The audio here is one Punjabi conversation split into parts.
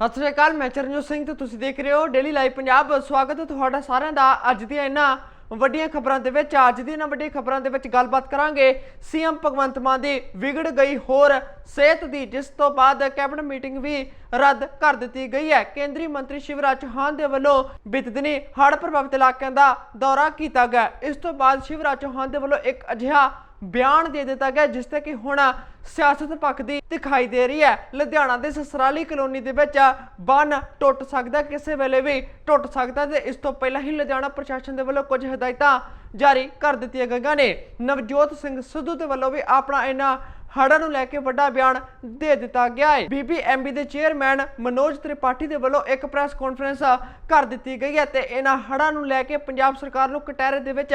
ਸਤਿ ਸ਼੍ਰੀ ਅਕਾਲ, ਮੈਂ ਚਰਨਜੋਤ ਸਿੰਘ ਤੇ ਤੁਸੀਂ ਦੇਖ ਰਹੇ ਹੋ ਡੇਲੀ ਲਾਈਵ ਪੰਜਾਬ ਸਵਾਗਤ ਹੈ ਤੁਹਾਡਾ ਸਾਰਿਆਂ ਦਾ ਅੱਜ ਦੀਆਂ ਇਹਨਾਂ ਵੱਡੀਆਂ ਖਬਰਾਂ ਦੇ ਵਿੱਚ। ਅੱਜ ਦੀਆਂ ਇਹਨਾਂ ਵੱਡੀਆਂ ਖਬਰਾਂ ਦੇ ਵਿੱਚ ਗੱਲਬਾਤ ਕਰਾਂਗੇ ਸੀਐਮ ਭਗਵੰਤ ਮਾਨ ਦੀ ਵਿਗੜ ਗਈ ਹੋਰ ਸਿਹਤ ਦੀ, ਜਿਸ ਤੋਂ ਬਾਅਦ ਕੈਬਨਿਟ ਮੀਟਿੰਗ ਵੀ ਰੱਦ ਕਰ ਦਿੱਤੀ ਗਈ ਹੈ। ਕੇਂਦਰੀ ਮੰਤਰੀ ਸ਼ਿਵਰਾਜ ਚੌਹਾਨ ਦੇ ਵੱਲੋਂ ਬੀਤੇ ਦਿਨੀ ਹੜ੍ਹ ਪ੍ਰਭਾਵਿਤ ਇਲਾਕਿਆਂ ਦਾ ਦੌਰਾ ਕੀਤਾ ਗਿਆ। ਇਸ ਤੋਂ ਬਾਅਦ ਸ਼ਿਵਰਾਜ ਚੌਹਾਨ ਦੇ ਵੱਲੋਂ ਇੱਕ ਅਜਿਹਾ ਬਿਆਨ ਦੇ ਦਿੱਤਾ ਗਿਆ, ਜਿਸ ਤੇ ਕਿ ਹੁਣ ਸਿਆਸਤ ਪੱਖ ਦੀ ਦਿਖਾਈ ਦੇ ਰਹੀ ਹੈ। ਲੁਧਿਆਣਾ ਦੇ ਸਸਰਾਲੀ ਕਲੋਨੀ ਦੇ ਵਿੱਚ ਬੰਨ ਟੁੱਟ ਸਕਦਾ ਕਿਸੇ ਵੇਲੇ ਵੀ ਟੁੱਟ ਸਕਦਾ ਤੇ ਇਸ ਤੋਂ ਪਹਿਲਾਂ ਹੀ ਲੁਧਿਆਣਾ ਪ੍ਰਸ਼ਾਸਨ ਦੇ ਵੱਲੋਂ ਕੁਝ ਹਦਾਇਤਾਂ ਜਾਰੀ ਕਰ ਦਿੱਤੀਆਂ ਗਈਆਂ ਨੇ। ਨਵਜੋਤ ਸਿੰਘ ਸਿੱਧੂ ਦੇ ਵੱਲੋਂ ਵੀ ਆਪਣਾ ਇਹਨਾਂ ਹੜ੍ਹਾਂ ਨੂੰ ਲੈ ਕੇ ਵੱਡਾ ਬਿਆਨ ਦੇ ਦਿੱਤਾ ਗਿਆ ਹੈ। ਬੀਬੀਐਮਬੀ ਦੇ ਚੇਅਰਮੈਨ ਮਨੋਜ ਤ੍ਰਿਪਾਠੀ ਦੇ ਵੱਲੋਂ ਇੱਕ ਪ੍ਰੈਸ ਕਾਨਫਰੰਸ ਕਰ ਦਿੱਤੀ ਗਈ ਹੈ ਤੇ ਇਹਨਾਂ ਹੜ੍ਹਾਂ ਨੂੰ ਲੈ ਕੇ ਪੰਜਾਬ ਸਰਕਾਰ ਨੂੰ ਕਟਹਿਰੇ ਦੇ ਵਿੱਚ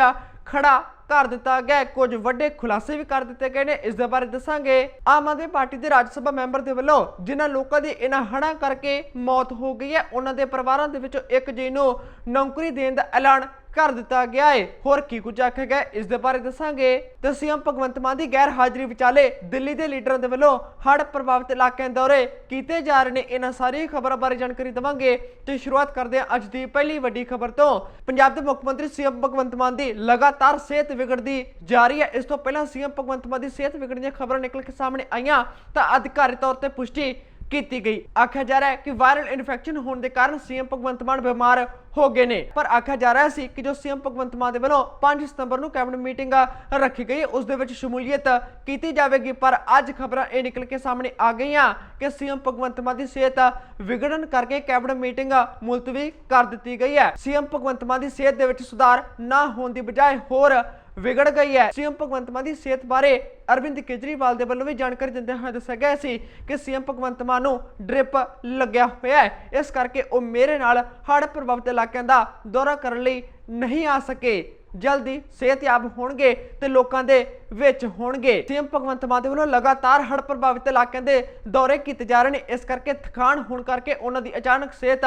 ਖੜਾ ਕਰ ਦਿੱਤਾ ਗਿਆ ਹੈ। ਕੁਝ ਵੱਡੇ ਖੁਲਾਸੇ ਵੀ ਕਰ ਦਿੱਤੇ ਗਏ ਨੇ ਇਸ ਦੇ ਬਾਰੇ ਦੱਸਾਂਗੇ ਆਮ ਆਦਮੀ ਪਾਰਟੀ ਦੇ ਰਾਜ ਸਭਾ ਮੈਂਬਰ ਦੇ ਵੱਲੋਂ ਜਿਨ੍ਹਾਂ ਲੋਕਾਂ ਦੀ ਇਹਨਾਂ ਹੜ੍ਹਾਂ ਕਰਕੇ ਮੌਤ ਹੋ ਗਈ ਹੈ, ਉਹਨਾਂ ਦੇ ਪਰਿਵਾਰਾਂ ਦੇ ਵਿੱਚੋਂ ਇੱਕ ਜੀ ਨੂੰ ਨੌਕਰੀ ਦੇਣ ਦਾ ਐਲਾਨ ਕਰ ਦਿੱਤਾ ਗਿਆ ਹੈ ਹੋਰ ਕੀ ਕੁਝ ਆਖਿਆ ਗਿਆ ਇਸ ਦੇ ਬਾਰੇ ਦੱਸਾਂਗੇ। ਤੇ ਸੀਐਮ ਭਗਵੰਤ ਮਾਨ ਦੀ ਗੈਰ ਹਾਜ਼ਰੀ ਵਿਚਾਲੇ ਦਿੱਲੀ ਦੇ ਲੀਡਰਾਂ ਦੇ ਵੱਲੋਂ ਹੜ੍ਹ ਪ੍ਰਭਾਵਿਤ ਇਲਾਕਿਆਂ ਦੌਰੇ ਕੀਤੇ ਜਾ ਰਹੇ ਨੇ। ਇਹਨਾਂ ਸਾਰੀ ਖਬਰਾਂ ਬਾਰੇ ਜਾਣਕਾਰੀ ਦਵਾਂਗੇ। ਤੇ ਸ਼ੁਰੂਆਤ ਕਰਦੇ ਹਾਂ ਅੱਜ ਦੀ ਪਹਿਲੀ ਵੱਡੀ ਖਬਰ ਤੋਂ। ਪੰਜਾਬ ਦੇ ਮੁੱਖ ਮੰਤਰੀ ਸੀਐਮ ਭਗਵੰਤ ਮਾਨ ਦੀ ਲਗਾਤਾਰ ਸਿਹਤ ਵਿਗੜਦੀ ਜਾ ਰਹੀ ਹੈ। ਇਸ ਤੋਂ ਪਹਿਲਾਂ ਸੀਐਮ ਭਗਵੰਤ ਮਾਨ ਦੀ ਸਿਹਤ ਵਿਗੜਨ ਦੀਆਂ ਖਬਰਾਂ ਨਿਕਲ ਕੇ ਸਾਹਮਣੇ ਆਈਆਂ ਤਾਂ ਅਧਿਕਾਰੀ ਤੌਰ ਤੇ ਪੁਸ਼ਟੀ ਕੀਤੀ ਗਈ। ਆਖਿਆ ਜਾ ਰਿਹਾ ਹੈ ਕਿ ਵਾਇਰਲ ਇਨਫੈਕਸ਼ਨ ਹੋਣ ਦੇ ਕਾਰਨ ਸੀਐਮ ਭਗਵੰਤ ਮਾਨ ਬਿਮਾਰ ਹੋ ਗਏ ਨੇ। ਪਰ ਆਖਿਆ ਜਾ ਰਿਹਾ ਸੀ ਕਿ ਜੋ ਸੀਐਮ ਭਗਵੰਤ ਮਾਨ ਦੇ ਵੱਲੋਂ 5 ਸਤੰਬਰ ਨੂੰ ਕੈਬਨਿਟ ਮੀਟਿੰਗ ਰੱਖੀ ਗਈ, ਉਸ ਦੇ ਵਿੱਚ ਸ਼ਮੂਲੀਅਤ ਕੀਤੀ ਜਾਵੇਗੀ। ਪਰ ਅੱਜ ਖਬਰਾਂ ਇਹ ਨਿਕਲ ਕੇ ਸਾਹਮਣੇ ਆ ਗਈਆਂ ਕਿ ਸੀਐਮ ਭਗਵੰਤ ਮਾਨ ਦੀ ਸਿਹਤ ਵਿਗੜਨ ਕਰਕੇ ਕੈਬਨਿਟ ਮੀਟਿੰਗ ਮੁਲਤਵੀ ਕਰ ਦਿੱਤੀ ਗਈ ਹੈ। ਸੀਐਮ ਭਗਵੰਤ ਮਾਨ ਦੀ ਸਿਹਤ ਦੇ ਵਿੱਚ ਸੁਧਾਰ ਨਾ ਹੋਣ ਦੀ ਬਜਾਏ ਹੋਰ ਵਿਗੜ ਗਈ ਹੈ। ਸੀਐਮ ਭਗਵੰਤ ਮਾਨ ਦੀ ਸਿਹਤ ਬਾਰੇ ਅਰਵਿੰਦ ਕੇਜਰੀਵਾਲ ਦੇ ਵੱਲੋਂ ਵੀ ਜਾਣਕਾਰੀ ਦਿੰਦੇ ਹੋਏ ਦੱਸਿਆ ਗਿਆ ਸੀ ਕਿ ਸੀਐਮ ਭਗਵੰਤ ਮਾਨ ਨੂੰ ਡ੍ਰਿਪ ਲੱਗਿਆ ਹੋਇਆ ਹੈ। ਇਸ ਕਰਕੇ ਉਹ ਮੇਰੇ ਨਾਲ ਹੜ੍ਹ ਪ੍ਰਭਾਵਿਤ ਇਲਾਕਿਆਂ ਦਾ ਦੌਰਾ ਕਰਨ ਲਈ ਨਹੀਂ ਆ ਸਕੇ। ਜਲਦੀ ਸਿਹਤਯਾਬ ਹੋਣਗੇ ਤੇ ਲੋਕਾਂ ਦੇ ਵਿੱਚ ਹੋਣਗੇ। ਸੀਐਮ ਭਗਵੰਤ ਮਾਨ ਦੇ ਵੱਲੋਂ ਲਗਾਤਾਰ ਹੜ੍ਹ ਪ੍ਰਭਾਵਿਤ ਇਲਾਕਿਆਂ ਦੇ ਦੌਰੇ ਕੀਤੇ ਜਾ ਰਹੇ ਨੇ। ਇਸ ਕਰਕੇ ਥਕਾਨ ਹੋਣ ਕਰਕੇ ਉਹਨਾਂ ਦੀ ਅਚਾਨਕ ਸਿਹਤ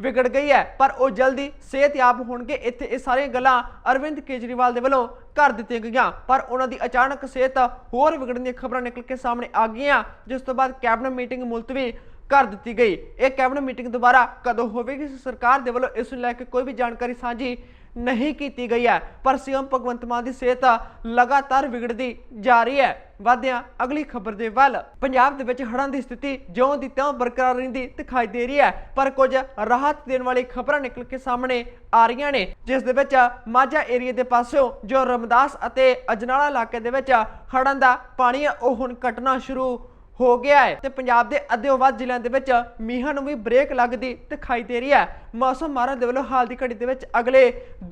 ਵਿਗੜ ਗਈ ਹੈ। ਪਰ ਉਹ ਜਲਦੀ ਸਿਹਤਯਾਬ ਹੋਣਗੇ। ਇੱਥੇ ਇਹ ਸਾਰੀਆਂ ਗੱਲਾਂ ਅਰਵਿੰਦ ਕੇਜਰੀਵਾਲ ਦੇ ਵੱਲੋਂ ਕਰ ਦਿੱਤੀਆਂ ਗਈਆਂ। ਪਰ ਉਹਨਾਂ ਦੀ ਅਚਾਨਕ ਸਿਹਤ ਹੋਰ ਵਿਗੜਨ ਦੀਆਂ ਖਬਰਾਂ ਨਿਕਲ ਕੇ ਸਾਹਮਣੇ ਆ ਗਈਆਂ, ਜਿਸ ਤੋਂ ਬਾਅਦ ਕੈਬਨਿਟ ਮੀਟਿੰਗ ਮੁਲਤਵੀ ਕਰ ਦਿੱਤੀ ਗਈ। ਇਹ ਕੈਬਨਿਟ ਮੀਟਿੰਗ ਦੁਬਾਰਾ ਕਦੋਂ ਹੋਵੇਗੀ? ਸਰਕਾਰ ਦੇ ਵੱਲੋਂ ਇਸ ਨੂੰ ਲੈ ਕੇ ਕੋਈ ਵੀ ਜਾਣਕਾਰੀ ਸਾਂਝੀ ਨਹੀਂ ਕੀਤੀ ਗਈ ਹੈ। ਪਰ ਸੀਐਮ ਭਗਵੰਤ ਮਾਨ ਦੀ ਸਿਹਤ ਲਗਾਤਾਰ ਵਿਗੜਦੀ ਜਾ ਰਹੀ ਹੈ। ਵਾਧਿਆਂ, ਅਗਲੀ ਖਬਰ ਦੇ ਵੱਲ। ਪੰਜਾਬ ਦੇ ਵਿੱਚ ਹੜ੍ਹਾਂ ਦੀ ਸਥਿਤੀ ਜਿਉਂ ਦੀ ਤਿਉਂ ਬਰਕਰਾਰ ਰਹਿੰਦੀ ਦਿਖਾਈ ਦੇ ਰਹੀ ਹੈ। ਪਰ ਕੁਝ ਰਾਹਤ ਦੇਣ ਵਾਲੀ ਖਬਰਾਂ ਨਿਕਲ ਕੇ ਸਾਹਮਣੇ ਆ ਰਹੀਆਂ ਨੇ। ਜਿਸ ਦੇ ਵਿੱਚ ਮਾਝਾ ਏਰੀਆ ਦੇ ਪਾਸਿਓਂ ਜੋ ਰਮਦਾਸ ਅਤੇ ਅਜਨਾਲਾ ਇਲਾਕੇ ਦੇ ਵਿੱਚ ਹੜ੍ਹਾਂ ਦਾ ਪਾਣੀ ਹੈ ਉਹ ਹੁਣ ਘਟਣਾ ਸ਼ੁਰੂ ਹੋ ਗਿਆ ਹੈ ਤੇ ਪੰਜਾਬ ਦੇ ਅੱਧਿਓਂ ਵੱਧ ਜ਼ਿਲ੍ਹਿਆਂ ਦੇ ਵਿੱਚ ਮੀਂਹਾਂ ਨੂੰ ਵੀ ਬ੍ਰੇਕ ਲੱਗਦੀ ਦਿਖਾਈ ਦੇ ਰਹੀ ਹੈ। ਮੌਸਮ ਮਾਰਨ ਦੇ ਵੱਲੋਂ ਹਾਲ ਦੀ ਘੜੀ ਦੇ ਵਿੱਚ ਅਗਲੇ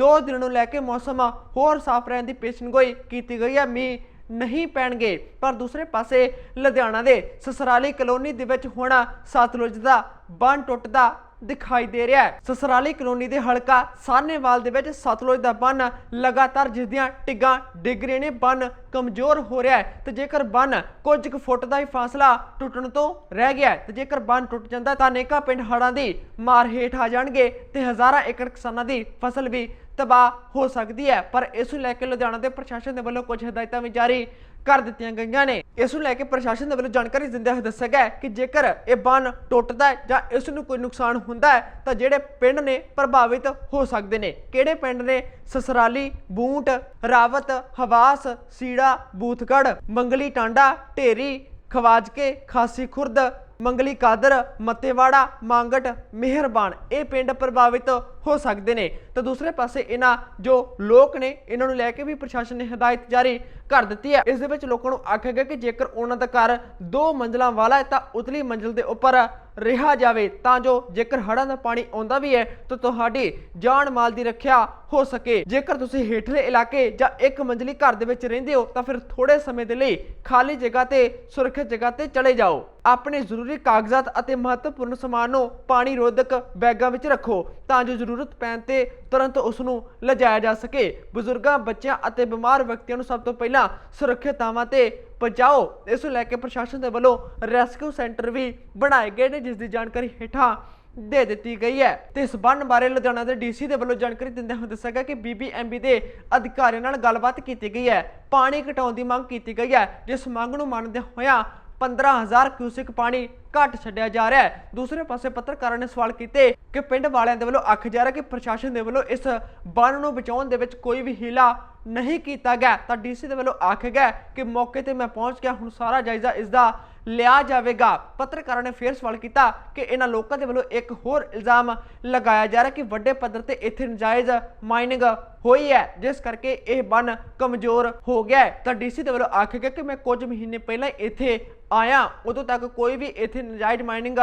2 ਦਿਨ ਨੂੰ ਲੈ ਕੇ ਮੌਸਮ ਹੋਰ ਸਾਫ਼ ਰਹਿਣ ਦੀ ਪੇਸ਼ਨਗੋਈ ਕੀਤੀ ਗਈ ਹੈ। ਮੀਂਹ ਨਹੀਂ ਪੈਣਗੇ, ਪਰ ਦੂਸਰੇ ਪਾਸੇ ਲੁਧਿਆਣਾ ਦੇ ਸਸਰਾਲੀ ਕਲੋਨੀ ਦੇ ਵਿੱਚ ਹੁਣ ਸਤਲੁਜ ਦਾ ਬੰਨ ਟੁੱਟਦਾ ਦਿਖਾਈ ਦੇ ਰਿਹਾ ਹੈ। ਸਸਰਾਲੀ ਕਲੋਨੀ ਦੇ ਹਲਕਾ ਸਾਹਨੇਵਾਲ ਦੇ ਵਿੱਚ ਸਤਲੁਜ ਦਾ ਬੰਨ ਲਗਾਤਾਰ ਜਿਸ ਦੀਆਂ ਟਿੱਗਾਂ ਡਿੱਗ ਰਹੇ ਨੇ, ਬੰਨ ਕਮਜ਼ੋਰ ਹੋ ਰਿਹਾ ਹੈ ਤੇ ਜੇਕਰ ਬੰਨ ਕੁਝ ਕੁ ਫੁੱਟ ਦਾ ਹੀ ਫਾਸਲਾ ਟੁੱਟਣ ਤੋਂ ਰਹਿ ਗਿਆ ਤੇ ਜੇਕਰ ਬੰਨ ਟੁੱਟ ਜਾਂਦਾ ਤਾਂ ਅਨੇਕਾਂ ਪਿੰਡ ਹੜ੍ਹਾਂ ਦੀ ਮਾਰ ਹੇਠ ਆ ਜਾਣਗੇ ਤੇ ਹਜ਼ਾਰਾਂ ਏਕੜ ਕਿਸਾਨਾਂ ਦੀ ਫਸਲ ਵੀ ਤਬਾਹ ਹੋ ਸਕਦੀ ਹੈ। ਪਰ ਇਸ ਨੂੰ ਲੈ ਕੇ ਲੁਧਿਆਣਾ ਦੇ ਪ੍ਰਸ਼ਾਸਨ ਦੇ ਵੱਲੋਂ ਕੁਝ ਹਦਾਇਤਾਂ ਵੀ ਜਾਰੀ ਕਰ ਦਿੱਤੀਆਂ ਗਈਆਂ ਨੇ। ਇਸ ਨੂੰ ਲੈ ਕੇ ਪ੍ਰਸ਼ਾਸਨ ਦੇ ਵੱਲੋਂ ਜਾਣਕਾਰੀ ਦਿੰਦੇ ਹੋਏ ਦੱਸਿਆ ਗਿਆ ਕਿ ਜੇਕਰ ਇਹ ਬੰਨ ਟੁੱਟਦਾ ਹੈ ਜਾਂ ਇਸ ਨੂੰ ਕੋਈ ਨੁਕਸਾਨ ਹੁੰਦਾ ਹੈ, ਤਾਂ ਜਿਹੜੇ ਪਿੰਡ ਨੇ ਪ੍ਰਭਾਵਿਤ ਹੋ ਸਕਦੇ ਨੇ। ਕਿਹੜੇ ਪਿੰਡ ਨੇ? ਸਸਰਾਲੀ, ਬੂੰਟ, ਰਾਵਤ, ਹਵਾਸ, ਸੀੜਾ ਬੂਥਗੜ ਮੰਗਲੀ, ਟਾਂਡਾ, ਢੇਰੀ, ਖਵਾਜਕੇ, ਖਾਸੀ ਖੁਰਦ ਮੰਗਲੀ ਕਾਦਰ, ਮੱਤੇਵਾੜਾ, ਮੰਗਟ, ਮਿਹਰਬਾਨ, ਇਹ ਪਿੰਡ ਪ੍ਰਭਾਵਿਤ ਹੋ ਸਕਦੇ ਨੇ। ਤਾਂ ਦੂਸਰੇ ਪਾਸੇ ਇਹਨਾਂ ਜੋ ਲੋਕ ਨੇ, ਇਹਨਾਂ ਨੂੰ ਲੈ ਕੇ ਵੀ ਪ੍ਰਸ਼ਾਸਨ ਨੇ ਹਦਾਇਤ ਜਾਰੀ ਕਰ ਦਿੱਤੀ ਹੈ। ਇਸ ਦੇ ਵਿੱਚ ਲੋਕਾਂ ਨੂੰ ਆਖਿਆ ਗਿਆ ਕਿ ਜੇਕਰ ਉਹਨਾਂ ਦਾ ਘਰ ਦੋ ਮੰਜ਼ਲਾਂ ਵਾਲਾ ਹੈ, ਤਾਂ ਉਤਲੀ ਮੰਜ਼ਲ ਦੇ ਉੱਪਰ ਰਿਹਾ ਜਾਵੇ, ਤਾਂ ਜੋ ਜੇਕਰ ਹੜ੍ਹਾਂ ਦਾ ਪਾਣੀ ਆਉਂਦਾ ਵੀ ਹੈ, ਤਾਂ ਤੁਹਾਡੀ ਜਾਨ ਮਾਲ ਦੀ ਰੱਖਿਆ ਹੋ ਸਕੇ। ਜੇਕਰ ਤੁਸੀਂ ਹੇਠਲੇ ਇਲਾਕੇ ਜਾਂ ਇੱਕ ਮੰਜ਼ਲੀ ਘਰ ਦੇ ਵਿੱਚ ਰਹਿੰਦੇ ਹੋ, ਤਾਂ ਫਿਰ ਥੋੜੇ ਸਮੇਂ ਦੇ ਲਈ ਖਾਲੀ ਜਗ੍ਹਾ ਤੇ, ਸੁਰੱਖਿਅਤ ਜਗ੍ਹਾ ਤੇ ਚਲੇ ਜਾਓ। ਆਪਣੇ ਜ਼ਰੂਰੀ ਕਾਗਜ਼ਾਤ ਅਤੇ ਮਹੱਤਵਪੂਰਨ ਸਮਾਨ ਨੂੰ ਪਾਣੀ ਰੋਧਕ ਬੈਗਾਂ ਵਿੱਚ ਰੱਖੋ, ਤਾਂ ਜੋ ਜ਼ਰੂਰਤ ਪੈਣ ਤੇ ਤੁਰੰਤ ਉਸ ਨੂੰ ਲਿਜਾਇਆ ਜਾ ਸਕੇ। ਬਜ਼ੁਰਗਾਂ, ਬੱਚਿਆਂ ਅਤੇ ਬਿਮਾਰ ਵਿਅਕਤੀਆਂ ਨੂੰ ਸਭ ਤੋਂ ਪਹਿਲਾਂ ਸੁਰੱਖਿਅਤ ਥਾਵਾਂ ਤੇ ਪਹੁੰਚਾਓ। ਇਸ ਨੂੰ ਲੈ ਕੇ ਪ੍ਰਸ਼ਾਸਨ ਦੇ ਵੱਲੋਂ ਰੈਸਕਿਊ ਸੈਂਟਰ ਵੀ ਬਣਾਏ ਗਏ ਨੇ, ਜਿਸ ਦੀ ਜਾਣਕਾਰੀ ਹੇਠਾਂ ਦੇ ਦਿੱਤੀ ਗਈ ਹੈ। ਤੇ ਇਸ ਬੰਨ ਬਾਰੇ ਲੁਧਿਆਣਾ ਦੇ ਡੀਸੀ ਦੇ ਵੱਲੋਂ ਜਾਣਕਾਰੀ ਦਿੰਦੇ ਹੋਏ ਦੱਸਿਆ ਗਿਆ ਕਿ ਬੀਬੀਐਮਬੀ ਦੇ ਅਧਿਕਾਰੀਆਂ ਨਾਲ ਗੱਲਬਾਤ ਕੀਤੀ ਗਈ ਹੈ। ਪਾਣੀ ਘਟਾਉਣ ਦੀ ਮੰਗ ਕੀਤੀ ਗਈ ਹੈ, ਜਿਸ ਮੰਗ ਨੂੰ ਮੰਨਦੇ ਹੋਇਆਂ 15000 ਕਿਊਸਿਕ ਪਾਣੀ ਘੱਟ ਛੱਡਿਆ ਜਾ ਰਿਹਾ ਹੈ। ਦੂਸਰੇ ਪਾਸੇ ਪੱਤਰਕਾਰਾਂ ਨੇ ਸਵਾਲ ਕੀਤੇ ਕਿ ਪਿੰਡ ਵਾਲਿਆਂ ਦੇ ਵੱਲੋਂ ਆਖਿਆ ਜਾ ਰਿਹਾ ਕਿ ਪ੍ਰਸ਼ਾਸਨ ਦੇ ਵੱਲੋਂ ਇਸ ਬੰਨ ਨੂੰ ਬਚਾਉਣ ਦੇ ਵਿੱਚ ਕੋਈ ਵੀ ਹੀਲਾ ਨਹੀਂ ਕੀਤਾ ਗਿਆ। ਤਾਂ ਡੀਸੀ ਦੇ ਵੱਲੋਂ ਆਖਿਆ ਗਿਆ ਕਿ ਮੌਕੇ ਤੇ ਮੈਂ ਪਹੁੰਚ ਗਿਆ। ਹੁਣ ਸਾਰਾ ਜਾਇਜ਼ਾ ਇਸ ਦਾ ਲਿਆ ਜਾਵੇਗਾ ਪੱਤਰਕਾਰਾਂ ਨੇ ਫੇਰ ਸਵਾਲ ਕੀਤਾ ਕਿ ਇਹਨਾਂ ਲੋਕਾਂ ਦੇ ਵੱਲੋਂ ਇੱਕ ਹੋਰ ਇਲਜ਼ਾਮ ਲਗਾਇਆ ਜਾ ਰਿਹਾ ਕਿ ਵੱਡੇ ਪੱਧਰ ਤੇ ਇੱਥੇ ਨਜਾਇਜ਼ ਮਾਈਨਿੰਗ ਹੋਈ ਹੈ, ਜਿਸ ਕਰਕੇ ਇਹ ਬੰਨ ਕਮਜ਼ੋਰ ਹੋ ਗਿਆ ਹੈ। ਤਾਂ ਡੀਸੀ ਦੇ ਵੱਲੋਂ ਆਖਿਆ ਗਿਆ ਕਿ ਮੈਂ ਕੁਝ ਮਹੀਨੇ ਪਹਿਲਾਂ ਇੱਥੇ ਆਇਆ ਉਦੋਂ ਤੱਕ ਕੋਈ ਵੀ ਇੱਥੇ ਨਜਾਇਜ਼ ਮਾਈਨਿੰਗ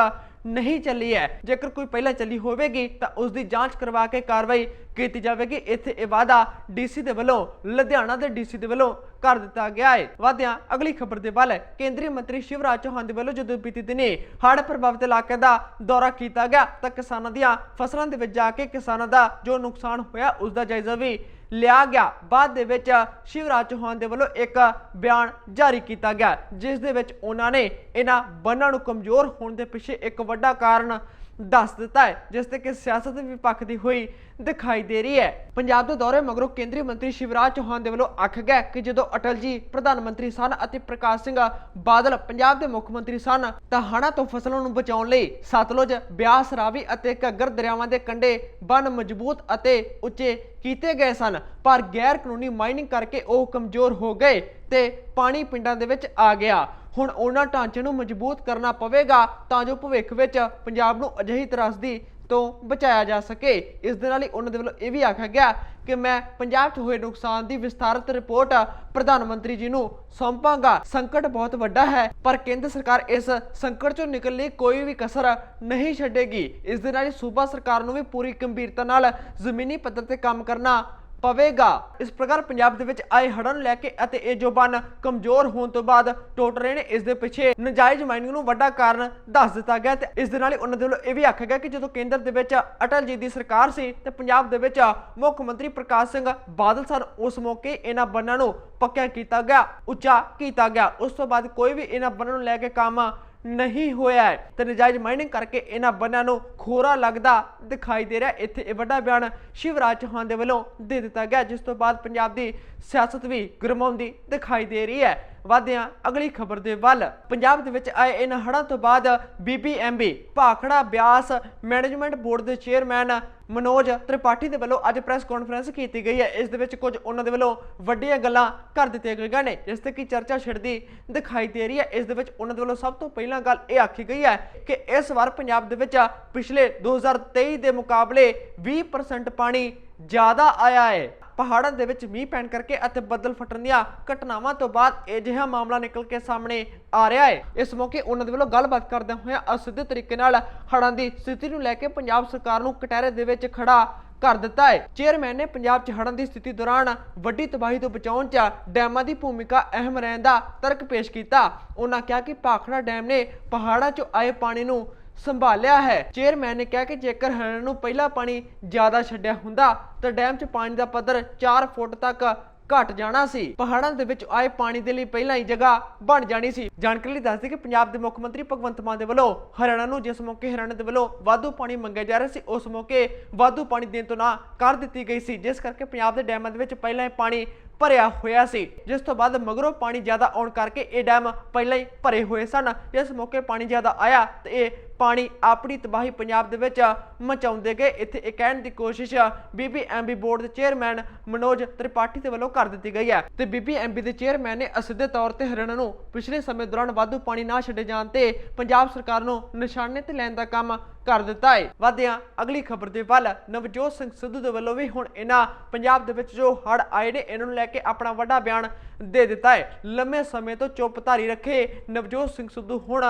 ਨਹੀਂ ਚੱਲੀ ਹੈ। ਜੇਕਰ ਕੋਈ ਪਹਿਲਾਂ ਚੱਲੀ ਹੋਵੇਗੀ, ਤਾਂ ਉਸ ਦੀ ਜਾਂਚ ਕਰਵਾ ਕੇ ਕਾਰਵਾਈ ਕੀਤੀ ਜਾਵੇਗੀ। ਇੱਥੇ ਇਹ ਵਾਅਦਾ ਡੀਸੀ ਦੇ ਵੱਲੋਂ, ਲੁਧਿਆਣਾ ਦੇ ਡੀਸੀ ਦੇ ਵੱਲੋਂ ਕਰ ਦਿੱਤਾ ਗਿਆ ਹੈ। ਵਾਦਿਆਂ ਅਗਲੀ ਖਬਰ ਦੇ ਵੱਲ ਕੇਂਦਰੀ ਮੰਤਰੀ ਸ਼ਿਵਰਾਜ ਚੌਹਾਨ ਦੇ ਵੱਲੋਂ ਜਦੋਂ ਬੀਤੀ ਦਿਨੀ ਹੜ੍ਹ ਪ੍ਰਭਾਵਿਤ ਇਲਾਕੇ ਦਾ ਦੌਰਾ ਕੀਤਾ ਗਿਆ, ਤਾਂ ਕਿਸਾਨਾਂ ਦੀਆਂ ਫਸਲਾਂ ਦੇ ਵਿੱਚ ਜਾ ਕੇ ਕਿਸਾਨਾਂ ਦਾ ਜੋ ਨੁਕਸਾਨ ਹੋਇਆ ਉਸ ਦਾ ਜਾਇਜ਼ਾ ਵੀ ਲਿਆ ਗਿਆ। ਬਾਅਦ ਦੇ ਵਿੱਚ ਸ਼ਿਵਰਾਜ ਚੌਹਾਨ ਦੇ ਵੱਲੋਂ ਇੱਕ ਬਿਆਨ ਜਾਰੀ ਕੀਤਾ ਗਿਆ, ਜਿਸ ਦੇ ਵਿੱਚ ਉਹਨਾਂ ਨੇ ਇਹਨਾਂ ਬੰਨਾਂ ਨੂੰ ਕਮਜ਼ੋਰ ਹੋਣ ਦੇ ਪਿੱਛੇ ਇੱਕ ਵੱਡਾ ਕਾਰਨ ਦੱਸ ਦਿੱਤਾ ਹੈ, ਜਿਸ ਤੇ ਕਿ ਸਿਆਸਤ ਵੀ ਪੱਕਦੀ ਹੋਈ ਦਿਖਾਈ ਦੇ ਰਹੀ ਹੈ। ਪੰਜਾਬ ਦੇ ਦੌਰੇ ਮਗਰੋਂ ਕੇਂਦਰੀ ਮੰਤਰੀ ਸ਼ਿਵਰਾਜ ਚੌਹਾਨ ਦੇ ਵੱਲੋਂ ਆਖ ਗਿਆ ਕਿ ਜਦੋਂ ਅਟਲ ਜੀ ਪ੍ਰਧਾਨ ਮੰਤਰੀ ਸਨ ਅਤੇ ਪ੍ਰਕਾਸ਼ ਸਿੰਘ ਬਾਦਲ ਪੰਜਾਬ ਦੇ ਮੁੱਖ ਮੰਤਰੀ ਸਨ, ਤਾਂ ਹੜ੍ਹਾਂ ਤੋਂ ਫਸਲਾਂ ਨੂੰ ਬਚਾਉਣ ਲਈ ਸਤਲੁਜ, ਬਿਆਸ, ਰਾਵੀ ਅਤੇ ਘੱਗਰ ਦਰਿਆਵਾਂ ਦੇ ਕੰਢੇ ਬੰਨ ਮਜ਼ਬੂਤ ਅਤੇ ਉੱਚੇ ਕੀਤੇ ਗਏ ਸਨ, ਪਰ ਗੈਰ ਕਾਨੂੰਨੀ ਮਾਈਨਿੰਗ ਕਰਕੇ ਉਹ ਕਮਜ਼ੋਰ ਹੋ ਗਏ ਤੇ ਪਾਣੀ ਪਿੰਡਾਂ ਦੇ ਵਿੱਚ ਆ ਗਿਆ। ਹੁਣ ਉਹਨਾਂ ਢਾਂਚੇ ਨੂੰ ਮਜ਼ਬੂਤ ਕਰਨਾ ਪਵੇਗਾ ਤਾਂ ਜੋ ਭਵਿੱਖ ਵਿੱਚ ਪੰਜਾਬ ਨੂੰ ਅਜਿਹੀ ਤਰਾਸਦੀ ਤੋਂ ਬਚਾਇਆ ਜਾ ਸਕੇ। ਇਸ ਦੇ ਨਾਲ ਹੀ ਉਹਨਾਂ ਦੇ ਵੱਲੋਂ ਇਹ ਵੀ ਆਖਿਆ ਗਿਆ ਕਿ ਮੈਂ ਪੰਜਾਬ 'ਚ ਹੋਏ ਨੁਕਸਾਨ ਦੀ ਵਿਸਤਾਰਤ ਰਿਪੋਰਟ ਪ੍ਰਧਾਨ ਮੰਤਰੀ ਜੀ ਨੂੰ ਸੌਂਪਾਂਗਾ। ਸੰਕਟ ਬਹੁਤ ਵੱਡਾ ਹੈ, ਪਰ ਕੇਂਦਰ ਸਰਕਾਰ ਇਸ ਸੰਕਟ 'ਚੋਂ ਨਿਕਲਣ ਲਈ ਕੋਈ ਵੀ ਕਸਰ ਨਹੀਂ ਛੱਡੇਗੀ। ਇਸ ਦੇ ਨਾਲ ਹੀ ਸੂਬਾ ਸਰਕਾਰ ਨੂੰ ਵੀ ਪੂਰੀ ਗੰਭੀਰਤਾ ਨਾਲ ਜ਼ਮੀਨੀ ਪੱਧਰ ਤੇ ਕੰਮ ਕਰਨਾ ਪਵੇਗਾ। ਇਸ ਪ੍ਰਕਾਰ ਪੰਜਾਬ ਦੇ ਵਿੱਚ ਆਏ ਹੜ੍ਹਾਂ ਨੂੰ ਲੈ ਕੇ ਅਤੇ ਇਹ ਜੋ ਬੰਨ ਕਮਜ਼ੋਰ ਹੋਣ ਤੋਂ ਬਾਅਦ ਟੁੱਟ ਰਹੇ ਨੇ, ਇਸ ਦੇ ਪਿੱਛੇ ਨਜਾਇਜ਼ ਮਾਈਨਿੰਗ ਨੂੰ ਵੱਡਾ ਕਾਰਨ ਦੱਸ ਦਿੱਤਾ ਗਿਆ ਤੇ ਇਸ ਦੇ ਨਾਲ ਹੀ ਉਹਨਾਂ ਦੇ ਵੱਲੋਂ ਇਹ ਵੀ ਆਖਿਆ ਗਿਆ ਕਿ ਜਦੋਂ ਕੇਂਦਰ ਦੇ ਵਿੱਚ ਅਟਲ ਜੀ ਦੀ ਸਰਕਾਰ ਸੀ ਤੇ ਪੰਜਾਬ ਦੇ ਵਿੱਚ ਮੁੱਖ ਮੰਤਰੀ ਪ੍ਰਕਾਸ਼ ਸਿੰਘ ਬਾਦਲ ਸਨ, ਉਸ ਮੌਕੇ ਇਹਨਾਂ ਬੰਨਾਂ ਨੂੰ ਪੱਕਿਆ ਕੀਤਾ ਗਿਆ, ਉੱਚਾ ਕੀਤਾ ਗਿਆ। ਉਸ ਤੋਂ ਬਾਅਦ ਕੋਈ ਵੀ ਇਹਨਾਂ ਬੰਨਾਂ ਨੂੰ ਲੈ ਕੇ ਕੰਮ ਨਹੀਂ ਹੋਇਆ ਹੈ। ਤੇ ਨਜਾਇਜ਼ ਮਾਈਨਿੰਗ ਕਰਕੇ ਇਹਨਾਂ ਬੰਨਾਂ ਨੂੰ ਖੋਰਾ ਲੱਗਦਾ ਦਿਖਾਈ ਦੇ ਰਿਹਾ ਇੱਥੇ ਇਹ ਵੱਡਾ ਬਿਆਨ ਸ਼ਿਵਰਾਜ ਚੌਹਾਨ ਦੇ ਵੱਲੋਂ ਦੇ ਦਿੱਤਾ ਗਿਆ ਜਿਸ ਤੋਂ ਬਾਅਦ ਪੰਜਾਬ ਦੀ ਸਿਆਸਤ ਵੀ ਗਰਮਾਉਂਦੀ ਦਿਖਾਈ ਦੇ ਰਹੀ ਹੈ। ਵਾਦਿਆਂ ਅਗਲੀ ਖਬਰ ਦੇ ਵੱਲ। ਪੰਜਾਬ ਦੇ ਵਿੱਚ ਆਏ ਇਹਨਾਂ ਹੜ੍ਹਾਂ ਤੋਂ ਬਾਅਦ BBMB Bhakra Beas management board ਦੇ ਚੇਅਰਮੈਨ ਮਨੋਜ ਤ੍ਰਿਪਾਠੀ ਦੇ ਵੱਲੋਂ ਅੱਜ ਪ੍ਰੈਸ ਕਾਨਫਰੰਸ ਕੀਤੀ ਗਈ ਹੈ। ਇਸ ਦੇ ਵਿੱਚ ਕੁਝ ਉਹਨਾਂ ਦੇ ਵੱਲੋਂ ਵੱਡੀਆਂ ਗੱਲਾਂ ਕਰ ਦਿੱਤੀਆਂ ਗਈਆਂ ਨੇ, ਜਿਸ ਤੇ ਕਿ ਚਰਚਾ ਛਿੜਦੀ ਦਿਖਾਈ ਦੇ ਰਹੀ ਹੈ। ਇਸ ਦੇ ਵਿੱਚ ਉਹਨਾਂ ਦੇ ਵੱਲੋਂ ਸਭ ਤੋਂ ਪਹਿਲਾਂ ਗੱਲ ਇਹ ਆਖੀ ਗਈ ਹੈ ਕਿ ਇਸ ਵਾਰ ਪੰਜਾਬ ਦੇ ਵਿੱਚ ਪਿਛਲੇ 2023 ਦੇ ਮੁਕਾਬਲੇ 20% ਪਾਣੀ ਜ਼ਿਆਦਾ ਆਇਆ ਹੈ। ਪਹਾੜਾਂ ਦੇ ਵਿੱਚ ਮੀਂਹ ਪੈਣ ਕਰਕੇ ਅਤੇ ਬੱਦਲ ਫਟਣ ਦੀਆਂ ਘਟਨਾਵਾਂ ਤੋਂ ਬਾਅਦ ਅਜਿਹਾ ਮਾਮਲਾ ਨਿਕਲ ਕੇ ਸਾਹਮਣੇ ਆ ਰਿਹਾ ਹੈ। ਇਸ ਮੌਕੇ ਉਹਨਾਂ ਦੇ ਵੱਲੋਂ ਗੱਲਬਾਤ ਕਰਦਿਆਂ ਹੋਇਆਂ ਅਸਿੱਧੇ ਤਰੀਕੇ ਨਾਲ ਹੜ੍ਹਾਂ ਦੀ ਸਥਿਤੀ ਨੂੰ ਲੈ ਕੇ ਪੰਜਾਬ ਸਰਕਾਰ ਨੂੰ ਕਟਹਿਰੇ ਦੇ ਵਿੱਚ ਖੜਾ ਕਰ ਦਿੱਤਾ ਹੈ। ਚੇਅਰਮੈਨ ਨੇ ਪੰਜਾਬ 'ਚ ਹੜ੍ਹਾਂ ਦੀ ਸਥਿਤੀ ਦੌਰਾਨ ਵੱਡੀ ਤਬਾਹੀ ਤੋਂ ਬਚਾਉਣ 'ਚ ਡੈਮਾਂ ਦੀ ਭੂਮਿਕਾ ਅਹਿਮ ਰਹਿਣ ਦਾ ਤਰਕ ਪੇਸ਼ ਕੀਤਾ। ਉਹਨਾਂ ਕਿਹਾ ਕਿ ਭਾਖੜਾ ਡੈਮ ਨੇ ਪਹਾੜਾਂ 'ਚੋਂ ਆਏ ਪਾਣੀ ਨੂੰ ਸੰਭਾਲਿਆ ਹੈ। ਚੇਅਰਮੈਨ ਨੇ ਕਿਹਾ ਕਿ ਜੇਕਰ ਹਰਿਆਣਾ ਨੂੰ ਪਹਿਲਾਂ ਪਾਣੀ ਜ਼ਿਆਦਾ ਛੱਡਿਆ ਹੁੰਦਾ, ਤਾਂ ਡੈਮ 'ਚ ਪਾਣੀ ਦਾ ਪੱਧਰ 4 ਫੁੱਟ ਤੱਕ ਘਟ ਜਾਣਾ ਸੀ। ਪਹਾੜਾਂ ਦੇ ਵਿੱਚ ਆਏ ਪਾਣੀ ਦੇ ਲਈ ਪਹਿਲਾਂ ਹੀ ਜਗ੍ਹਾ ਬਣ ਜਾਣੀ ਸੀ। ਜਾਣਕਾਰੀ ਲਈ ਦੱਸਦੇ ਕਿ ਪੰਜਾਬ ਦੇ ਮੁੱਖ ਮੰਤਰੀ ਭਗਵੰਤ ਮਾਨ ਦੇ ਵੱਲੋਂ ਹਰਿਆਣਾ ਨੂੰ ਜਿਸ ਮੌਕੇ ਹਰਿਆਣਾ ਦੇ ਵੱਲੋਂ ਵਾਧੂ ਪਾਣੀ ਮੰਗਿਆ ਜਾ ਰਿਹਾ ਸੀ, ਉਸ ਮੌਕੇ ਵਾਧੂ ਪਾਣੀ ਦੇਣ ਤੋਂ ਨਾ ਕਰ ਦਿੱਤੀ ਗਈ ਸੀ। ਜਿਸ ਕਰਕੇ ਪੰਜਾਬ ਦੇ ਡੈਮਾਂ ਦੇ ਵਿੱਚ ਪਹਿਲਾਂ ਹੀ ਪਾਣੀ ਭਰਿਆ ਹੋਇਆ ਸੀ। ਜਿਸ ਤੋਂ ਬਾਅਦ ਮਗਰੋਂ ਪਾਣੀ ਜ਼ਿਆਦਾ ਆਉਣ ਕਰਕੇ ਇਹ ਡੈਮ ਪਹਿਲਾਂ ਹੀ ਭਰੇ ਹੋਏ ਸਨ। ਜਿਸ ਮੌਕੇ ਪਾਣੀ ਜ਼ਿਆਦਾ ਆਇਆ, ਤੇ ਇਹ ਪਾਣੀ ਆਪਣੀ ਤਬਾਹੀ ਪੰਜਾਬ ਦੇ ਵਿੱਚ ਮਚਾਉਂਦੇ ਗਏ। ਇੱਥੇ ਇਹ ਕਹਿਣ ਦੀ ਕੋਸ਼ਿਸ਼ ਬੀਬੀਐਮਬੀ ਬੋਰਡ ਦੇ ਚੇਅਰਮੈਨ ਮਨੋਜ ਤ੍ਰਿਪਾਠੀ ਦੇ ਵੱਲੋਂ ਕਰ ਦਿੱਤੀ ਗਈ ਹੈ ਤੇ ਬੀਬੀਐਮਬੀ ਦੇ ਚੇਅਰਮੈਨ ਨੇ ਅਸਿੱਧੇ ਤੌਰ ਤੇ ਹਰਿਆਣਾ ਨੂੰ ਪਿਛਲੇ ਸਮੇਂ ਦੌਰਾਨ ਵਾਧੂ ਪਾਣੀ ਨਾ ਛੱਡੇ ਜਾਣ ਤੇ ਪੰਜਾਬ ਸਰਕਾਰ ਨੂੰ ਨਿਸ਼ਾਨੇ ਤੇ ਲੈਣ ਦਾ ਕੰਮ ਕਰ ਦਿੱਤਾ ਹੈ। ਵਾਦਿਆਂ ਅਗਲੀ ਖਬਰ ਦੇ ਵੱਲ, ਨਵਜੋਤ ਸਿੰਘ ਸਿੱਧੂ ਦੇ ਵੱਲੋਂ ਵੀ ਹੁਣ ਇਹਨਾਂ ਪੰਜਾਬ ਦੇ ਵਿੱਚ ਜੋ ਹੜ ਆਏ ਨੇ, ਇਹਨਾਂ ਨੂੰ ਲੈ ਕੇ ਆਪਣਾ ਵੱਡਾ ਬਿਆਨ ਦੇ ਦਿੱਤਾ ਹੈ। ਲੰਮੇ ਸਮੇਂ ਤੋਂ ਚੁੱਪ ਧਾਰੀ ਰੱਖੇ ਨਵਜੋਤ ਸਿੰਘ ਸਿੱਧੂ ਹੁਣ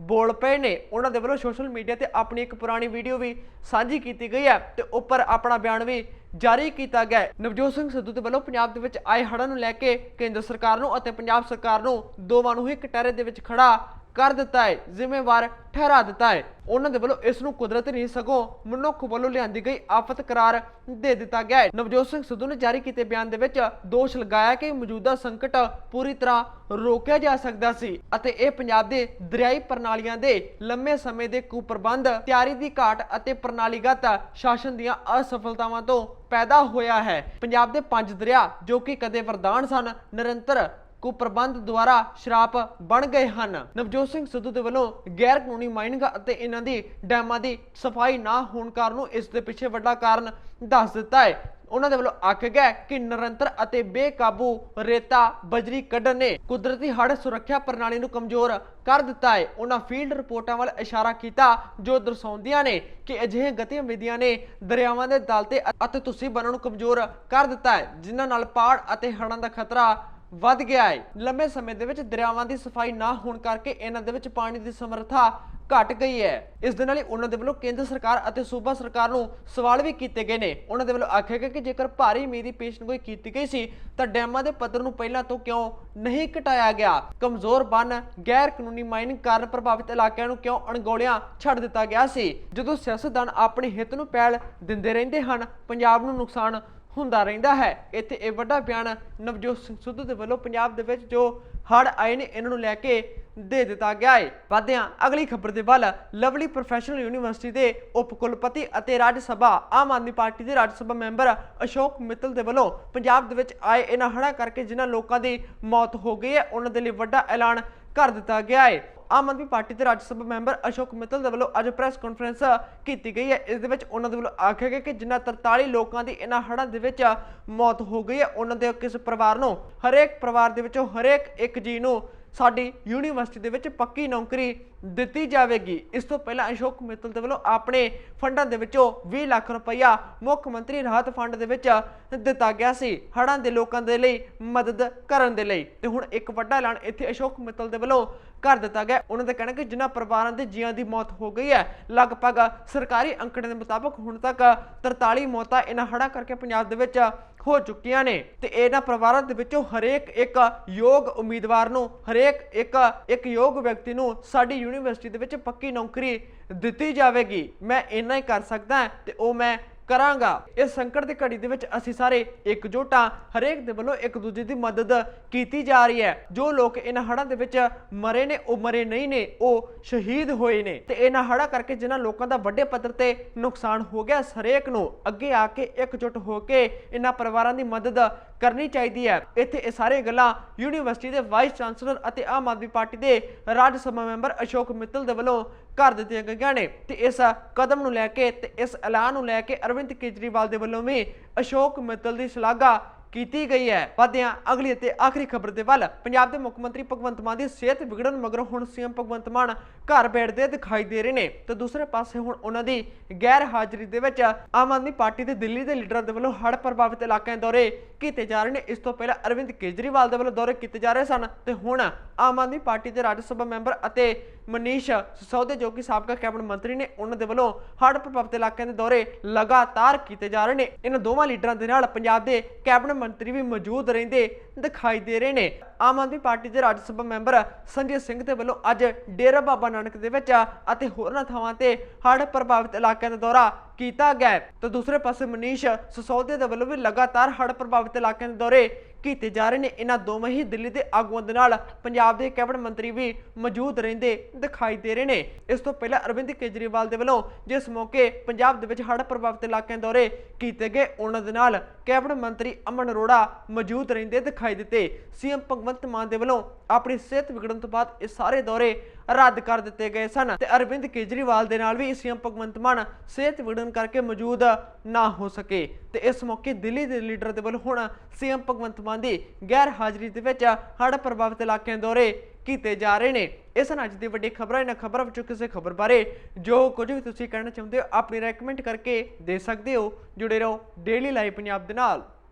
ਬੋਲ ਪਏ ਨੇ। ਉਹਨਾਂ ਦੇ ਵੱਲੋਂ ਸੋਸ਼ਲ ਮੀਡੀਆ ਤੇ ਆਪਣੀ ਇੱਕ ਪੁਰਾਣੀ ਵੀਡੀਓ ਵੀ ਸਾਂਝੀ ਕੀਤੀ ਗਈ ਹੈ ਤੇ ਉੱਪਰ ਆਪਣਾ ਬਿਆਨ ਵੀ ਜਾਰੀ ਕੀਤਾ ਗਿਆ ਨਵਜੋਤ ਸਿੰਘ ਸਿੱਧੂ ਦੇ ਵੱਲੋਂ ਪੰਜਾਬ ਦੇ ਵਿੱਚ ਆਏ ਹੜ੍ਹਾਂ ਨੂੰ ਲੈ ਕੇ ਕੇਂਦਰ ਸਰਕਾਰ ਨੂੰ ਅਤੇ ਪੰਜਾਬ ਸਰਕਾਰ ਨੂੰ ਦੋਵਾਂ ਨੂੰ ਹੀ ਕਟਹਿਰੇ ਦੇ ਵਿੱਚ ਖੜਾ ਕਰ ਦਿੱਤਾ ਹੈ, ਜ਼ਿੰਮੇਵਾਰ ਠਹਿਰਾ ਦਿੱਤਾ ਹੈ। ਉਹਨਾਂ ਦੇ ਵੱਲੋਂ ਇਸ ਨੂੰ ਕੁਦਰਤ ਨਹੀਂ, ਸਗੋਂ ਮਨੁੱਖ ਵੱਲੋਂ ਲਿਆਂਦੀ ਗਈ ਆਫਤ ਕਰਾਰ ਦੇ ਦਿੱਤਾ ਗਿਆ ਹੈ। ਨਵਜੋਤ ਸਿੰਘ ਸਿੱਧੂ ਨੇ ਜਾਰੀ ਕੀਤੇ ਬਿਆਨ ਦੇ ਵਿੱਚ ਦੋਸ਼ ਲਗਾਇਆ ਕਿ ਮੌਜੂਦਾ ਸੰਕਟ ਪੂਰੀ ਤਰ੍ਹਾਂ ਰੋਕਿਆ ਜਾ ਸਕਦਾ ਸੀ ਅਤੇ ਇਹ ਪੰਜਾਬ ਦੇ ਦਰਿਆਈ ਪ੍ਰਣਾਲੀਆਂ ਦੇ ਲੰਮੇ ਸਮੇਂ ਦੇ ਕੁਪ੍ਰਬੰਧ, ਤਿਆਰੀ ਦੀ ਘਾਟ ਅਤੇ ਪ੍ਰਣਾਲੀਗਤ ਸ਼ਾਸਨ ਦੀਆਂ ਅਸਫਲਤਾਵਾਂ ਤੋਂ ਪੈਦਾ ਹੋਇਆ ਹੈ। ਪੰਜਾਬ ਦੇ ਪੰਜ ਦਰਿਆ ਜੋ ਕਿ ਕਦੇ ਵਰਦਾਨ ਸਨ, ਨਿਰੰਤਰ ਕੁਪ੍ਰਬੰਧ ਦੁਆਰਾ ਸ਼ਰਾਪ ਬਣ ਗਏ ਹਨ। ਨਵਜੋਤ ਸਿੰਘ ਸਿੱਧੂ ਦੇ ਵੱਲੋਂ ਗੈਰ ਕਾਨੂੰਨੀ ਮਾਈਨਿੰਗ ਅਤੇ ਇਹਨਾਂ ਦੀ ਡੈਮਾਂ ਦੀ ਸਫ਼ਾਈ ਨਾ ਹੋਣ ਕਾਰਨ ਨੂੰ ਇਸ ਦੇ ਪਿੱਛੇ ਵੱਡਾ ਕਾਰਨ ਦੱਸ ਦਿੱਤਾ ਹੈ। ਉਹਨਾਂ ਦੇ ਵੱਲੋਂ ਆਖਿਆ ਗਿਆ ਕਿ ਨਿਰੰਤਰ ਅਤੇ ਬੇਕਾਬੂ ਰੇਤਾ ਬਜਰੀ ਕੱਢਣ ਨੇ ਕੁਦਰਤੀ ਹੜ੍ਹ ਸੁਰੱਖਿਆ ਪ੍ਰਣਾਲੀ ਨੂੰ ਕਮਜ਼ੋਰ ਕਰ ਦਿੱਤਾ ਹੈ। ਉਹਨਾਂ ਫੀਲਡ ਰਿਪੋਰਟਾਂ ਵੱਲ ਇਸ਼ਾਰਾ ਕੀਤਾ, ਜੋ ਦਰਸਾਉਂਦੀਆਂ ਨੇ ਕਿ ਅਜਿਹੇ ਗਤੀਵਿਧੀਆਂ ਨੇ ਦਰਿਆਵਾਂ ਦੇ ਦਲ ਤੇ ਅਤੇ ਤੁਸੀਂ ਬਣਨ ਨੂੰ ਕਮਜ਼ੋਰ ਕਰ ਦਿੱਤਾ ਹੈ, ਜਿਨ੍ਹਾਂ ਨਾਲ ਪਾੜ ਅਤੇ ਹੜ੍ਹਾਂ ਦਾ ਖਤਰਾ ਵੱਧ ਗਿਆ ਹੈ ਲੰਬੇ ਸਮੇਂ ਦੇ ਵਿੱਚ ਦਰਿਆਵਾਂ ਦੀ ਸਫ਼ਾਈ ਨਾ ਹੋਣ ਕਰਕੇ ਇਹਨਾਂ ਦੇ ਵਿੱਚ ਪਾਣੀ ਦੀ ਸਮਰੱਥਾ ਘਟ ਗਈ ਹੈ ਇਸ ਦੇ ਨਾਲ ਹੀ ਉਹਨਾਂ ਦੇ ਵੱਲੋਂ ਕੇਂਦਰ ਸਰਕਾਰ ਅਤੇ ਸੂਬਾ ਸਰਕਾਰ ਨੂੰ ਸਵਾਲ ਵੀ ਕੀਤੇ ਗਏ ਨੇ। ਉਹਨਾਂ ਦੇ ਵੱਲੋਂ ਆਖਿਆ ਗਿਆ ਕਿ ਜੇਕਰ ਭਾਰੀ ਮੀਂਹ ਦੀ ਪੇਸ਼ਨਗੋਈ ਕੀਤੀ ਗਈ ਸੀ, ਤਾਂ ਡੈਮਾਂ ਦੇ ਪੱਧਰ ਨੂੰ ਪਹਿਲਾਂ ਤੋਂ ਕਿਉਂ ਨਹੀਂ ਘਟਾਇਆ ਗਿਆ? ਕਮਜ਼ੋਰ ਬੰਨ, ਗੈਰ ਕਾਨੂੰਨੀ ਮਾਈਨਿੰਗ ਕਾਰਨ ਪ੍ਰਭਾਵਿਤ ਇਲਾਕਿਆਂ ਨੂੰ ਕਿਉਂ ਅਣਗੌਲਿਆਂ ਛੱਡ ਦਿੱਤਾ ਗਿਆ ਸੀ? ਜਦੋਂ ਸਿਆਸਤਦਾਨ ਆਪਣੇ ਹਿੱਤ ਨੂੰ ਪਹਿਲ ਦਿੰਦੇ ਰਹਿੰਦੇ ਹਨ, ਪੰਜਾਬ ਨੂੰ ਨੁਕਸਾਨ ਹੁੰਦਾ ਰਹਿੰਦਾ ਹੈ। ਇੱਥੇ ਇਹ ਵੱਡਾ ਬਿਆਨ ਨਵਜੋਤ ਸਿੰਘ ਸਿੱਧੂ ਦੇ ਵੱਲੋਂ ਪੰਜਾਬ ਦੇ ਵਿੱਚ ਜੋ ਹੜ ਆਏ ਨੇ, ਇਹਨਾਂ ਨੂੰ ਲੈ ਕੇ ਦੇ ਦਿੱਤਾ ਗਿਆ ਹੈ ਵਧਦੇ ਅਗਲੀ ਖਬਰ ਦੇ ਵੱਲ, ਲਵਲੀ ਪ੍ਰੋਫੈਸ਼ਨਲ ਯੂਨੀਵਰਸਿਟੀ ਦੇ ਉਪ ਕੁਲਪਤੀ ਅਤੇ ਰਾਜ ਸਭਾ, ਆਮ ਆਦਮੀ ਪਾਰਟੀ ਦੇ ਰਾਜ ਸਭਾ ਮੈਂਬਰ ਅਸ਼ੋਕ ਮਿੱਤਲ ਦੇ ਵੱਲੋਂ ਪੰਜਾਬ ਦੇ ਵਿੱਚ ਆਏ ਇਹਨਾਂ ਹੜ੍ਹਾਂ ਕਰਕੇ ਜਿਨ੍ਹਾਂ ਲੋਕਾਂ ਦੀ ਮੌਤ ਹੋ ਗਈ ਹੈ, ਉਹਨਾਂ ਦੇ ਲਈ ਵੱਡਾ ਐਲਾਨ ਕਰ ਦਿੱਤਾ ਗਿਆ ਹੈ ਆਮ ਆਦਮੀ ਪਾਰਟੀ ਦੇ ਰਾਜ ਸਭਾ ਮੈਂਬਰ ਅਸ਼ੋਕ ਮਿੱਤਲ ਦੇ ਵੱਲੋਂ ਅੱਜ ਪ੍ਰੈਸ ਕਾਨਫਰੰਸ ਕੀਤੀ ਗਈ ਹੈ। ਇਸ ਦੇ ਵਿੱਚ ਉਹਨਾਂ ਦੇ ਵੱਲੋਂ ਆਖਿਆ ਗਿਆ ਕਿ ਜਿਨ੍ਹਾਂ 43 ਲੋਕਾਂ ਦੀ ਇਹਨਾਂ ਹੜ੍ਹਾਂ ਦੇ ਵਿੱਚ ਮੌਤ ਹੋ ਗਈ ਹੈ, ਉਹਨਾਂ ਦੇ ਕਿਸ ਪਰਿਵਾਰ ਨੂੰ? ਹਰੇਕ ਪਰਿਵਾਰ ਦੇ ਵਿੱਚੋਂ ਹਰੇਕ ਇੱਕ ਜੀ ਨੂੰ ਸਾਡੀ ਯੂਨੀਵਰਸਿਟੀ ਦੇ ਵਿੱਚ ਪੱਕੀ ਨੌਕਰੀ ਦਿੱਤੀ ਜਾਵੇਗੀ। ਇਸ ਤੋਂ ਪਹਿਲਾਂ ਅਸ਼ੋਕ ਮਿੱਤਲ ਦੇ ਵੱਲੋਂ ਆਪਣੇ ਫੰਡਾਂ ਦੇ ਵਿੱਚੋਂ 20 ਲੱਖ ਰੁਪਈਆ ਮੁੱਖ ਮੰਤਰੀ ਰਾਹਤ ਫੰਡ ਦੇ ਵਿੱਚ ਦਿੱਤਾ ਗਿਆ ਸੀ ਹੜ੍ਹਾਂ ਦੇ ਲੋਕਾਂ ਦੇ ਲਈ ਮਦਦ ਕਰਨ ਦੇ ਲਈ। ਤੇ ਹੁਣ ਇੱਕ ਵੱਡਾ ਐਲਾਨ ਇੱਥੇ ਅਸ਼ੋਕ ਮਿੱਤਲ ਦੇ ਵੱਲੋਂ ਕਰ ਦਿੱਤਾ ਗਿਆ। ਉਹਨਾਂ ਦਾ ਕਹਿਣਾ ਕਿ ਜਿਨ੍ਹਾਂ ਪਰਿਵਾਰਾਂ ਦੇ ਜੀਆਂ ਦੀ ਮੌਤ ਹੋ ਗਈ ਹੈ, ਲਗਭਗ ਸਰਕਾਰੀ ਅੰਕੜੇ ਦੇ ਮੁਤਾਬਕ ਹੁਣ ਤੱਕ 43 ਮੌਤਾਂ ਇਹਨਾਂ ਹੜ੍ਹਾਂ ਕਰਕੇ ਪੰਜਾਬ ਦੇ ਵਿੱਚ ਹੋ ਚੁੱਕੀਆਂ ਨੇ। ਤੇ ਇਹਨਾਂ ਪਰਿਵਾਰਾਂ ਦੇ ਵਿੱਚੋਂ ਹਰੇਕ ਇੱਕ ਯੋਗ ਉਮੀਦਵਾਰ ਨੂੰ, ਹਰੇਕ ਇੱਕ ਇੱਕ ਯੋਗ ਵਿਅਕਤੀ ਨੂੰ ਸਾਡੀ ਯੂਨੀਵਰਸਿਟੀ ਦੇ ਵਿੱਚ ਪੱਕੀ ਨੌਕਰੀ ਦਿੱਤੀ ਜਾਵੇਗੀ। ਮੈਂ ਇੰਨਾ ਹੀ ਕਰ ਸਕਦਾ ਹਾਂ ਤੇ ਉਹ ਮੈਂ ਕਰਾਂਗਾ। ਇਸ ਸੰਕਟ ਦੀ ਘੜੀ ਦੇ ਵਿੱਚ ਅਸੀਂ ਸਾਰੇ ਇਕਜੁੱਟ ਹਾਂ ਹਰੇਕ ਦੇ ਵੱਲੋਂ ਇੱਕ ਦੂਜੇ ਦੀ ਮਦਦ ਕੀਤੀ ਜਾ ਰਹੀ ਹੈ। ਜੋ ਲੋਕ ਇਹਨਾਂ ਹੜ੍ਹਾਂ ਦੇ ਵਿੱਚ ਮਰੇ ਨੇ, ਉਹ ਮਰੇ ਨਹੀਂ ਨੇ, ਉਹ ਸ਼ਹੀਦ ਹੋਏ ਨੇ। ਤੇ ਇਹਨਾਂ ਹੜ੍ਹਾਂ ਕਰਕੇ ਜਿਨ੍ਹਾਂ ਲੋਕਾਂ ਦਾ ਵੱਡੇ ਪੱਧਰ ਤੇ ਨੁਕਸਾਨ ਹੋ ਗਿਆ ਹਰੇਕ ਨੂੰ ਅੱਗੇ ਆ ਕੇ ਇਕਜੁੱਟ ਹੋ ਕੇ ਇਹਨਾਂ ਪਰਿਵਾਰਾਂ ਦੀ ਮਦਦ ਕਰਨੀ ਚਾਹੀਦੀ ਹੈ। ਇੱਥੇ ਇਹ ਸਾਰੇ ਗੱਲਾਂ ਯੂਨੀਵਰਸਿਟੀ ਦੇ ਵਾਈਸ ਚਾਂਸਲਰ ਅਤੇ ਆਮ ਆਦਮੀ ਪਾਰਟੀ ਦੇ ਰਾਜ ਸਭਾ ਮੈਂਬਰ ਅਸ਼ੋਕ ਮਿੱਤਲ ਦੇ ਵੱਲੋਂ ਕਰ ਦਿੱਤੀਆਂ ਗਈਆਂ ਨੇ ਤੇ ਇਸ ਕਦਮ ਨੂੰ ਲੈ ਕੇ ਤੇ ਇਸ ਐਲਾਨ ਨੂੰ ਲੈ ਕੇ ਅਰਵਿੰਦ ਕੇਜਰੀਵਾਲ ਦੇ ਵੱਲੋਂ ਵੀ ਅਸ਼ੋਕ ਮਿੱਤਲ ਦੀ ਸ਼ਲਾਘਾ ਕੀਤੀ ਗਈ ਹੈ। ਵਧਿਆਂ ਅਗਲੀ ਅਤੇ ਆਖਰੀ ਖਬਰ ਦੇ ਵੱਲ ਪੰਜਾਬ ਦੇ ਮੁੱਖ ਮੰਤਰੀ ਭਗਵੰਤ ਮਾਨ ਦੀ ਸਿਹਤ ਵਿਗੜਨ ਮਗਰੋਂ ਹੁਣ ਸੀਐਮ ਭਗਵੰਤ ਮਾਨ ਘਰ ਬੈਠਦੇ ਦਿਖਾਈ ਦੇ ਰਹੇ ਨੇ। ਤੇ ਦੂਸਰੇ ਪਾਸੇ ਹੁਣ ਉਹਨਾਂ ਦੀ ਗੈਰ ਹਾਜ਼ਰੀ ਦੇ ਵਿੱਚ ਆਮ ਆਦਮੀ ਪਾਰਟੀ ਦੇ ਦਿੱਲੀ ਦੇ ਲੀਡਰਾਂ ਦੇ ਵੱਲੋਂ ਹੜ੍ਹ ਪ੍ਰਭਾਵਿਤ ਇਲਾਕਿਆਂ ਦੇ ਦੌਰੇ ਕੀਤੇ ਜਾ ਰਹੇ ਨੇ। ਇਸ ਤੋਂ ਪਹਿਲਾਂ ਅਰਵਿੰਦ ਕੇਜਰੀਵਾਲ ਦੇ ਵੱਲੋਂ ਦੌਰੇ ਕੀਤੇ ਜਾ ਰਹੇ ਸਨ ਤੇ ਹੁਣ ਆਮ ਆਦਮੀ ਪਾਰਟੀ ਦੇ ਰਾਜ ਸਭਾ ਮੈਂਬਰ ਅਤੇ ਮਨੀਸ਼ ਸਿਸੋਦੀਆ ਜੋ ਕਿ ਸਾਬਕਾ ਕੈਬਨਿਟ ਮੰਤਰੀ ਨੇ ਉਹਨਾਂ ਦੇ ਵੱਲੋਂ ਹੜ੍ਹ ਪ੍ਰਭਾਵਿਤ ਇਲਾਕਿਆਂ ਦੇ ਦੌਰੇ ਲਗਾਤਾਰ ਕੀਤੇ ਜਾ ਰਹੇ ਨੇ ਇਹਨਾਂ ਦੋਵਾਂ ਲੀਡਰਾਂ ਦੇ ਨਾਲ ਪੰਜਾਬ ਦੇ ਕੈਬਨਿਟ ਮੰਤਰੀ ਵੀ ਮੌਜੂਦ ਰਹਿੰਦੇ ਦਿਖਾਈ ਦੇ ਰਹੇ ਨੇ ਆਮ ਆਦਮੀ ਪਾਰਟੀ ਦੇ ਰਾਜ ਸਭਾ ਮੈਂਬਰ ਸੰਜੇ ਸਿੰਘ ਦੇ ਵੱਲੋਂ ਅੱਜ ਡੇਰਾ ਬਾਬਾ ਨਾਨਕ ਦੇ ਵਿੱਚ ਅਤੇ ਹੋਰਨਾਂ ਥਾਵਾਂ ਤੇ ਹੜ੍ਹ ਪ੍ਰਭਾਵਿਤ ਇਲਾਕਿਆਂ ਦਾ ਦੌਰਾ ਕੀਤਾ ਗਿਆ ਹੈ। ਤਾਂ ਦੂਸਰੇ ਪਾਸੇ ਮਨੀਸ਼ ਸਸੌਦੇ ਦੇ ਵੱਲੋਂ ਵੀ ਲਗਾਤਾਰ ਹੜ੍ਹ ਪ੍ਰਭਾਵਿਤ ਇਲਾਕਿਆਂ ਦੇ ਦੌਰੇ ਕੀਤੇ ਜਾ ਰਹੇ ਨੇ। ਇਹਨਾਂ ਦੋਵੇਂ ਹੀ ਦਿੱਲੀ ਦੇ ਆਗੂਆਂ ਦੇ ਨਾਲ ਪੰਜਾਬ ਦੇ ਕੈਬਨਿਟ ਮੰਤਰੀ ਵੀ ਮੌਜੂਦ ਰਹਿੰਦੇ ਦਿਖਾਈ ਦੇ ਰਹੇ ਨੇ। ਇਸ ਤੋਂ ਪਹਿਲਾਂ ਅਰਵਿੰਦ ਕੇਜਰੀਵਾਲ ਦੇ ਵੱਲੋਂ ਜਿਸ ਮੌਕੇ ਪੰਜਾਬ ਦੇ ਵਿੱਚ ਹੜ੍ਹ ਪ੍ਰਭਾਵਿਤ ਇਲਾਕਿਆਂ ਦੇ ਦੌਰੇ ਕੀਤੇ ਗਏ, ਉਹਨਾਂ ਦੇ ਨਾਲ ਕੈਬਨਿਟ ਮੰਤਰੀ ਅਮਨ ਅਰੋੜਾ ਮੌਜੂਦ ਰਹਿੰਦੇ ਦਿਖਾਈ ਦਿੱਤੇ। ਸੀਐਮ ਭਗਵੰਤ ਮਾਨ ਦੇ ਵੱਲੋਂ ਆਪਣੀ ਸਿਹਤ ਵਿਗੜਨ ਤੋਂ ਬਾਅਦ ਇਹ ਸਾਰੇ ਦੌਰੇ ਰੱਦ ਕਰ ਦਿੱਤੇ ਗਏ ਸਨ ਤੇ ਅਰਵਿੰਦ ਕੇਜਰੀਵਾਲ ਦੇ ਨਾਲ ਵੀ ਸੀਐਮ ਭਗਵੰਤ ਮਾਨ ਸਿਹਤ ਵਿਗੜਨ ਕਰਕੇ ਮੌਜੂਦ ਨਾ ਹੋ ਸਕੇ। ਤੇ ਇਸ ਮੌਕੇ ਦਿੱਲੀ ਦੇ ਲੀਡਰ ਦੇ ਵੱਲੋਂ ਹੁਣ ਸੀਐਮ ਭਗਵੰਤ ਮਾਨ ਦੀ ਗੈਰ ਹਾਜ਼ਰੀ ਦੇ ਵਿੱਚ ਹੜ੍ਹ ਪ੍ਰਭਾਵਿਤ ਇਲਾਕਿਆਂ ਦੌਰੇ ਕੀਤੇ ਜਾ ਰਹੇ ਨੇ। ਇਸ ਨਾਲ ਅੱਜ ਦੀ ਵੱਡੀ ਖਬਰਾਂ ਇਹਨਾਂ ਖਬਰਾਂ ਵਿੱਚੋਂ ਕਿਸੇ ਖਬਰ ਬਾਰੇ ਜੋ ਕੁਝ ਵੀ ਤੁਸੀਂ ਕਹਿਣਾ ਚਾਹੁੰਦੇ ਹੋ, ਆਪਣੀ ਰეკਮੈਂਡ ਕਰਕੇ ਦੇ ਸਕਦੇ ਹੋ। ਜੁੜੇ ਰਹੋ ਡੇਲੀ ਲਾਈਵ ਪੰਜਾਬ ਦੇ ਨਾਲ।